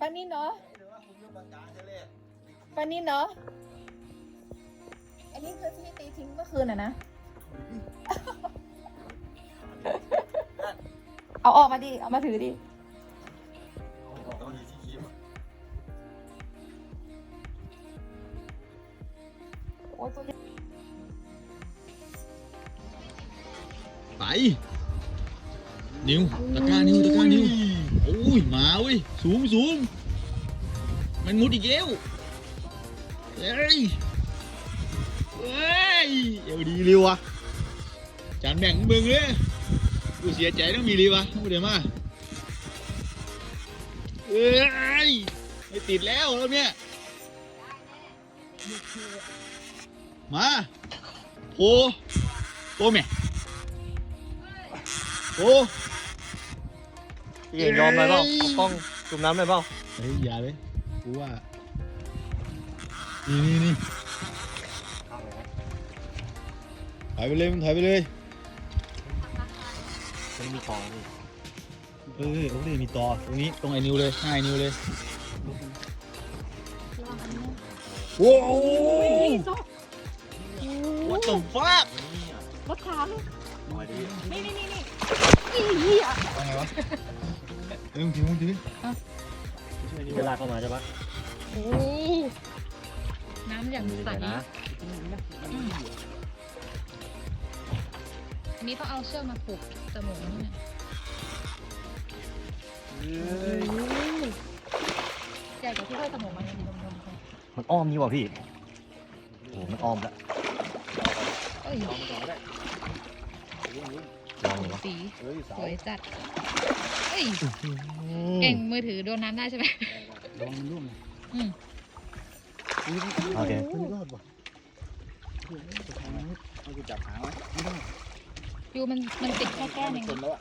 ป้านี่เนาะป้านี่เนาะอันนี้คือที่ตีทิ้งเมื่อคืนอะนะ เอาออกมาดิ เอามาถือดิโอ้ยตัวใหญ่ไป นิ้วตะกร้านิ้วตะกร้านิ้วโอ้ยมาเว้ยสูงสูงมันมุดอีกแล้วเฮ้ยเฮ้ยเอวดีเร็ววะจานแบ่งมึงเลยกูเสียใจต้องมีรีวะต้องเดี๋ยวมาเอ้ยไม่ติดแล้วแล้วเนี่ยมาโพโพแม่ โอ้พี่เอกยอมเลยเปล่าเอากล้องจุ่มน้ำเลยเปล่าเฮ้ยอย่าเลยกูว่านี่นี่นี่ถ่ายไปเลยมันถ่ายไปเลยมันมีฟองนี่เออโอเคมีต่อตรงนี้ตรงไอ้นิ้วเลยหน้าไอ้นิ้วเลยโอ้โห What the fuck รถขาวลูกมาดินี่นี่นี่นี่ อีเหี้ยว่าไงวะเอ้ยมึงถือมึงถือเวลากเข้ามาใช่ปะโอ้น้ำอย่างใสเดี๋ยวนะอันนี้ต้องเอาเชือกมาผูกจมูกนี่นะใหญ่กว่าที่ห้อยจมูกมันยังดมๆไปมันอ้อมนี่ว่ะพี่โอ้โหมันอ้อมละเอ้ย ลองดูวะสีสวยจัดเอ้ยเก่งมือถือโดนน้ำได้ใช่ไหมลองมันร่วงอืมโอเคไม่รอดว่ะเอากูจับหางไว้ไม่ได้ยูมันมันติดแค่แก้มเองจนแล้วอะ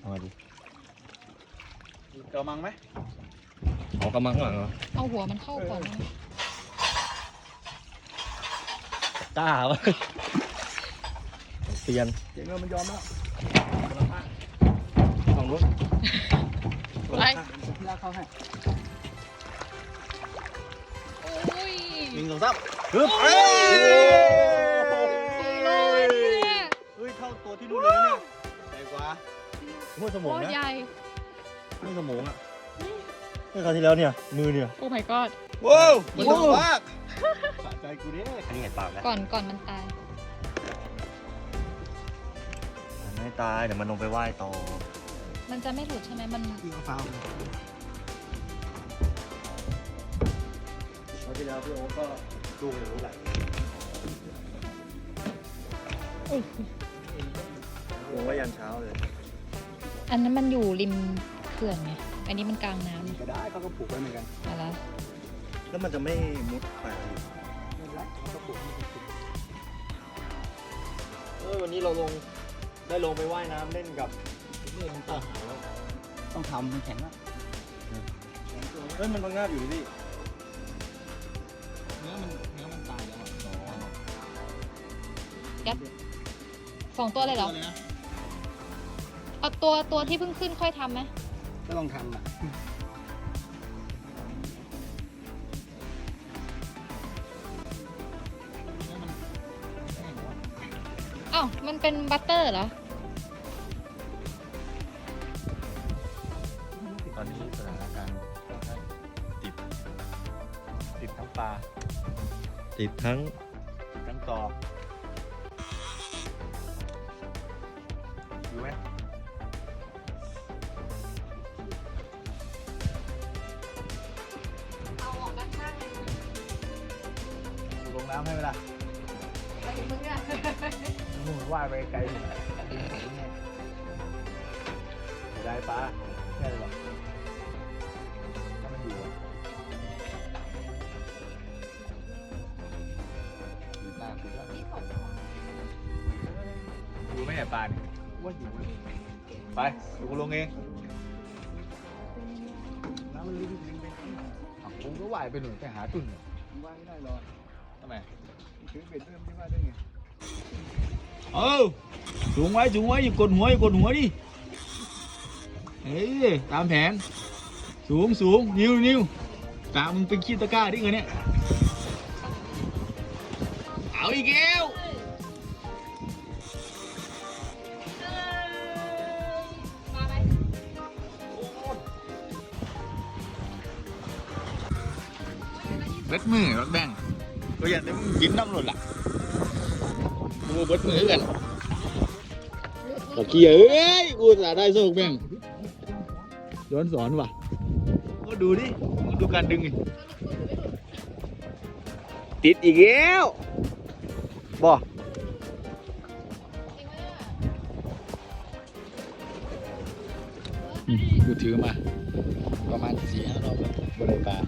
เอามาดิกระมังไหมเอากำมังข้างหลังเหรอเอาหัวมันเข้าก่อนนะกล้าวะ เปลี่ยนเจ๋งแล้วมันยอมแล้วฝั่งนู้นไปลากเข้าให้โอ้ยหนึ่งสองสามฮึบโอ้ยสี่โลเนี่ยเฮ้ยเท่าตัวที่นู่นเลยนะเนี่ยใหญ่กว่าห้วยสมโคองตรนะใหญ่ห้วยสมองอะเมื่อคราวที่แล้วเนี่ยมือเนี่ยโอ้ my god ว้าวมันต้องมากสะใจกูดิอันนี้เห็นปากแล้วก่อนก่อนมันตาย มันไม่ตายเดี๋ยวมันลงไปไหว้ต่อมันจะไม่หลุดใช่ไหมมันคือเอาฟาวคราวที่แล้วพี่โอ๊ตก็ดูไม่รู้แหละลงไว้ยันเช้าเลยอันนั้นมันอยู่ริมเขื่อนไงอันนี้มันกลางน้ำก็ได้เขาก็ผูกไว้เหมือนกันอะไรแล้วมันจะไม่มุดไปไม่เป็นไรเขาก็ผูกให้มันติดเออวันนี้เราลง ได้ลงไปว่ายน้ำเล่นกับนี่มันต้องต้องทำมันแข็งแล้วเฮ้ยมันพังงาบอยู่นี่เนื้อมันเนื้อมันตายแล้วอะสองตัวเลยเหรอเลยนะเอาตัวตัวที่เพิ่งขึ้นค่อยทำไหมก็ต้องทำอะ เป็นบัตเตอร์เหรอ ตอนนี้สถานการณ์ติด ติดทั้งปลา ติดทั้งติดทั้งตออยู่ไหม ว่ายไปไกลอยู่ได้ปลาแค่เลยหรอถ้ามันอยู่อะอยู่หน้าคือแล้วอยู่ไม่ใช่ปลาเนี่ยว่าอยู่เลยไปดูกูลงเองน้ำมันลึกจริงๆอะผมก็ว่ายไปหนุนไปหาตุ่นเนี่ยว่ายไม่ได้หรอกทำไมถือเบ็ดเริ่มที่ว่าได้ไง เออสูงไว้สูงไว้อย่ากดหัวอย่ากดหัวดิเฮ้ยตามแผน สูงสูงนิ้วนิ้วตามึงเป็นขี้ตะกร้าดิเงเนี่ยเอาอีกแล้วเบ็ดมือรถแบงก็อยากได้มึงกินน้ำหล่นล่ะ กูเบ็ดมือกันตะเกียเอ้ยกูจะได้โซ่แบงย้อนสอนว่ะก็ดูดิมึงดูการดึงดิติดอีกแล้วบ่อืมกูถือมา ประมาณสี่ห้ารอบบริการ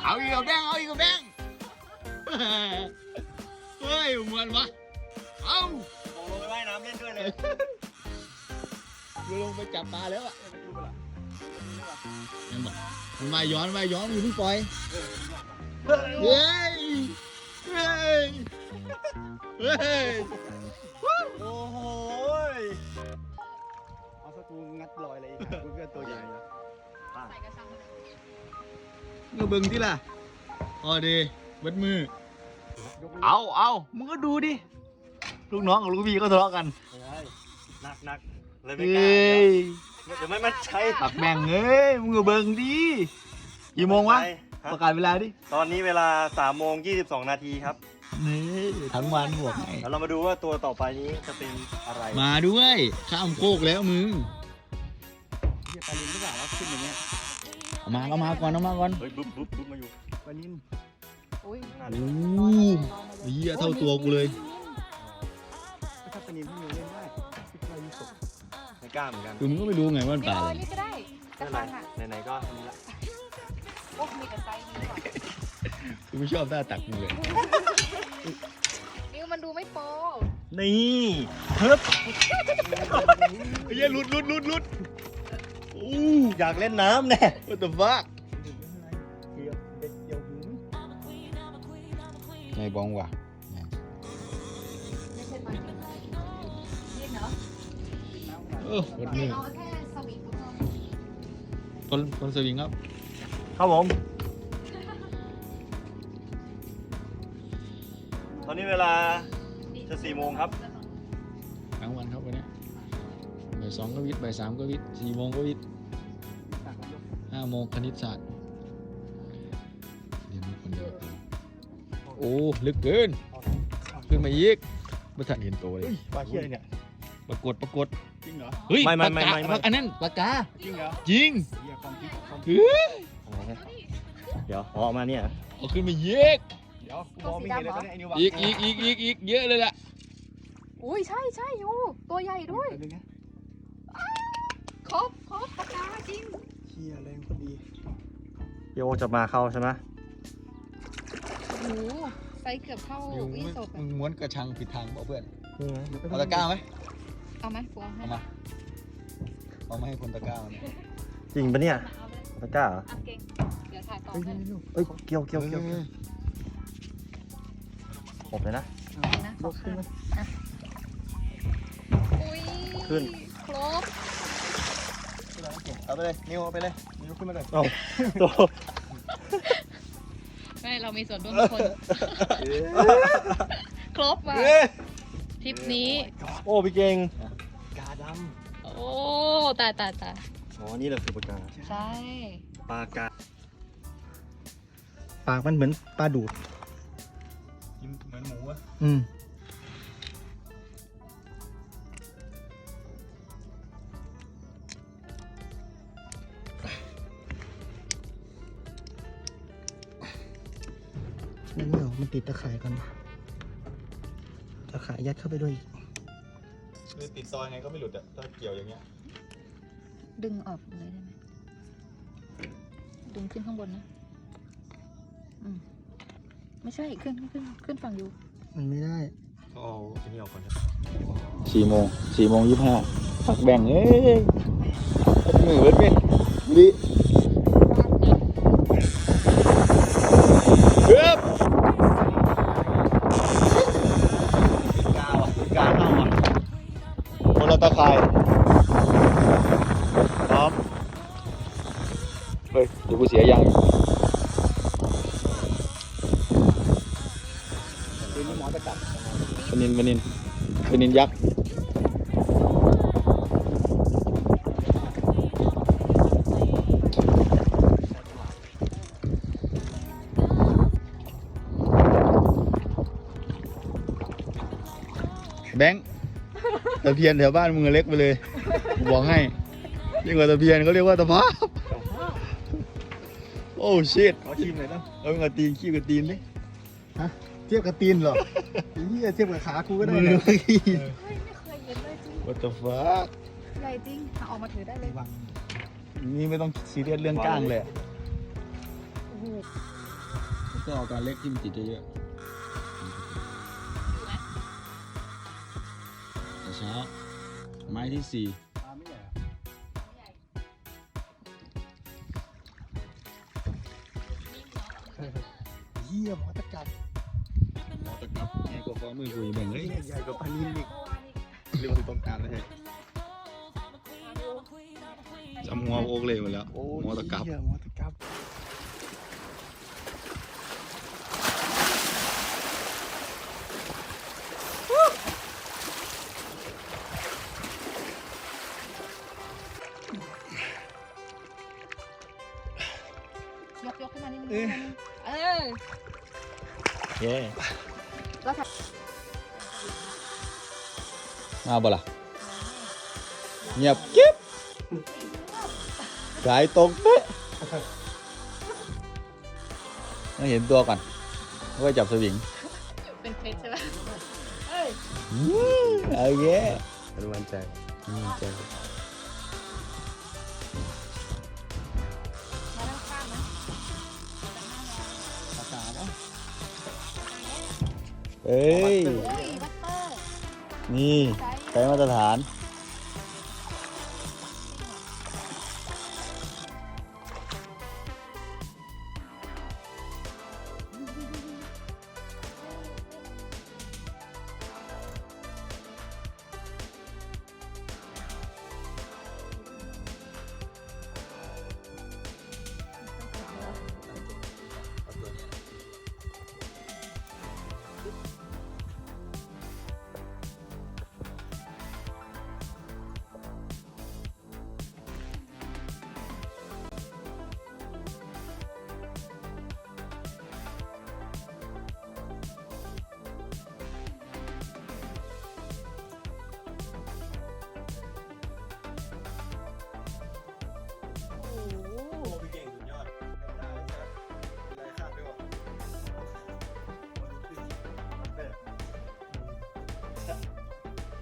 เอาอีกกับแบงเอาอีกกับแบง เฮ้ยเหมือนวะ เอาผมลงไปว่ายน้ำเล่นด้วยเลยกูลงไปจับปลาแล้วอะยังบอกมันมาย้อนมาย้อนมึงเพิ่งปล่อย เฮ้ย เฮ้ย เฮ้ย โอ้โหยเอาสกูงัดลอยเลยอีกกูเพื่อนตัวใหญ่นะใส่กระชังมาเลยเงาเบิ่งที่ล่ะ พอดีเบิดมือ เอาเอามึงก็ดูดิ ลูกน้องกับลูกพี่ก็ทะเลาะกันหนักหนักเลยเฮไม่กล้า้ยเดี๋ยวไม่มั่นใจปักแม่งเอ้ยมึงก็เบิ่งดิกี่โมงวะฮะประกาศเวลาดิ ตอนนี้เวลา3โมง22 นาทีครับ นี่ทั้งวันบวกไงแล้วเรามาดูว่าตัวต่อไปนี้จะเป็นอะไร มาด้วย ข้ามโคกแล้วมึงเฮียปลาลินหรือเปล่าว่าขึ้นอย่างเงี้ยเอามาเอามาก่อนเอามาก่อน เฮ้ยบุ๊บบุ๊บบุ๊บมาอยู่ปลาลิน อุ้ยนั่นโอ้เหี้ยเท่าตัวกูเลยถ้าปลาลินที่มีเล่นได้ที่ปลาลินสดไม่กล้าเหมือนกันคือมึงก็ไม่รู้ไงว่ามันเดี๋ปยวลาเอาอะไรอันนี้ก็ได้กไม่ระเป็นไรชังอะไหนๆก็อันนี้ละโอ้มีแต่ไซส์นี้ก่อนกูไม่ชอบหน้าตักมึงเลยนิ้วมันดูไม่โปรนี่เฮ้ยเหี้ยหลุดหลุดหลุดหลุดโอ้อยากเล่นน้ำแน่ what the fuck ไงบองว่ะไม่ใช่มันยืดเนาะเออวัดมือเอาแค่สวิงก็พอคนคนสวิงครับ ครับผม ตอนนี้เวลาจะ4โมงครับทั้งวันครับวันเนี้ยบ่ายสองก็วิทย์บ่ายสามก็วิทย์สี่โมงก็วิทย์ห้าโมงคณิตศาสตร์ โอ้ลึกเกิน ขึ้นมาอีกไม่ทันเห็นตัวเลยปลาเชี่ยอะไรเนี่ย ปรากฏปรากฏจริงเหรอ เฮ้ยไม่ไม่ปากกาไม่ไม่ไม่ปากอันนั้นปากกาจริงเหรอจริงเหี้ยความคิดความคิดเฮ้ยเดี๋ยวอ๋อมาเนี่ยเอาขึ้นมาเยกเดี๋ยวกูมองไม่เห็นเลยตอนนี้ไอ้นิววางอีกอีกอีกอีกอีกเยอะเลยล่ะอุ้ยใช่ใช่ยูตัวใหญ่ด้วยแป๊บนึงนะครบครบปากกาจริงเชี่ยแรงพอดีโยจะมาเข้าใช่ไหม โอ้โหไซส์เกือบเท่าอยู่วิมึงศพมึอะงม้วนกระชังผิดทางเปล่าเพื่อนนี่ไงเอาตะกร้าไหมเอาไหมฟัวให้เอามาเอามาให้คนตะกร้าเนี่ยจริงปะเนี่ยเอาเลยตะกร้าเหรออะเก่งเดี๋ยวถ่ายต่อเฮ้ยให้เอ้ยเกี่ยวเกี่ยวเกี่ยวเกี่ยวขบเลยนะ นะขอข้างอุ้ยขึ้น ครบเอาไปเลยนิวเอาไปเลยนิวขึ้นมาเลยเอ้าตัวไม่เรามีส่วนร่วมทุกคน ครบว่ะทริปนี้ โอ้พี่เก่งกาดโอ้ตายตายตายำอ๋อนี่แหละคือปากกาใช่ ปลากาปากมันเหมือนปลาดูด กินเหมือนหมูอะอืม ติดตะข่ายกันตะข่ายยัดเข้าไปด้วยอีกคือติดซอยไงก็ไม่หลุดอะถ้าเกี่ยวอย่างเงี้ย ดึงออกเลยได้ไหมดึงขึ้นข้างบนนะ อืม ไม่ใช่ขึ้นขึ้นขึ้นฝั่งอยู่ มันไม่ได้เอาอันนี้ออกก่อนสี่โมงสี่โมงยี่สิบห้าผักแบ่งเอ้ยเบิดมือเบิดเว้ยดิ เฮ้ยเดี๋ยวกูเสียยังคืนนี้หมอจะกลับปนินปนินปนินยักษ์แบงค์ตะเพียนแถวบ้านมึงเล็กไปเลยกูบอกให้ยิ่งกว่าตะเพียนเขาเรียกว่าตะภาพ โอ้ชิตขอทีมหน่อยนะเอามึงเอาตีนขี้กับตีนดิเทียบกับตีนเหรอไอ้เหี้ยเทียบกับขากูก็ได้มืนะอเฮ้ยไม่เคยเห็นเลยจริง What the fuck ใหญ่จริงเอาออกมาถือได้เลย นี่ไม่ต้องซีเรียสเรื่องก้างเลยอะโอ้โหก็เอาการเล็กที่มันติดเยอะๆเช้าไม้ที่สี่ เหี้ยหมอจะกลับมอตะกับแง่กว่าฟ้ามือคุยแบ่งเฮ้ยใหญ่กว่าปลานินอีกเรียกว่าต้องการนะเฮ้ยจำหัวโอกเลยหมดแล้วโอ้มอตะกับเหี้ยหมอตะ มาบ่ล่ะเงียบกิ๊บสายตรงเป๊ะต้องเห็นตัวก่อนว่าจับสวิง เป็นเพชรใช่ไหมเอ้ยอืมโอเคอนุมันใจอืมเจอมาด้านข้างนะภาษาเนาะเอ้ย เฮ้ยบัตเตอร์นี่ไซส์ ใช้มาตรฐาน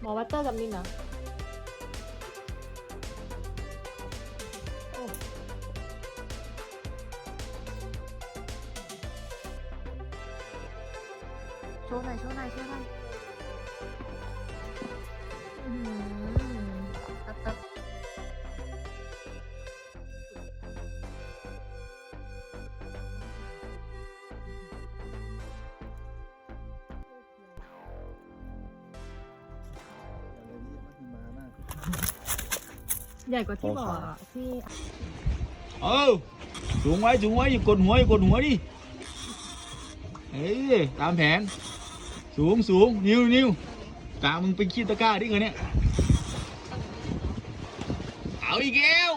หมอวัตเตอร์กับนินเหรอโอ้โชว์หน่อยโชว์หน่อยโชว์หน่อย ใหญ่กว่าที่บอกอะที่เออสูงไว้สูงไว้อย่ากดหัวอย่ากดหัวดิเอ้ยตามแผน สูงสูงนิ้วนิ้วกลางมึงไปขี้ตะกร้าดิเงินเนี่ยเอาอีกแล้ว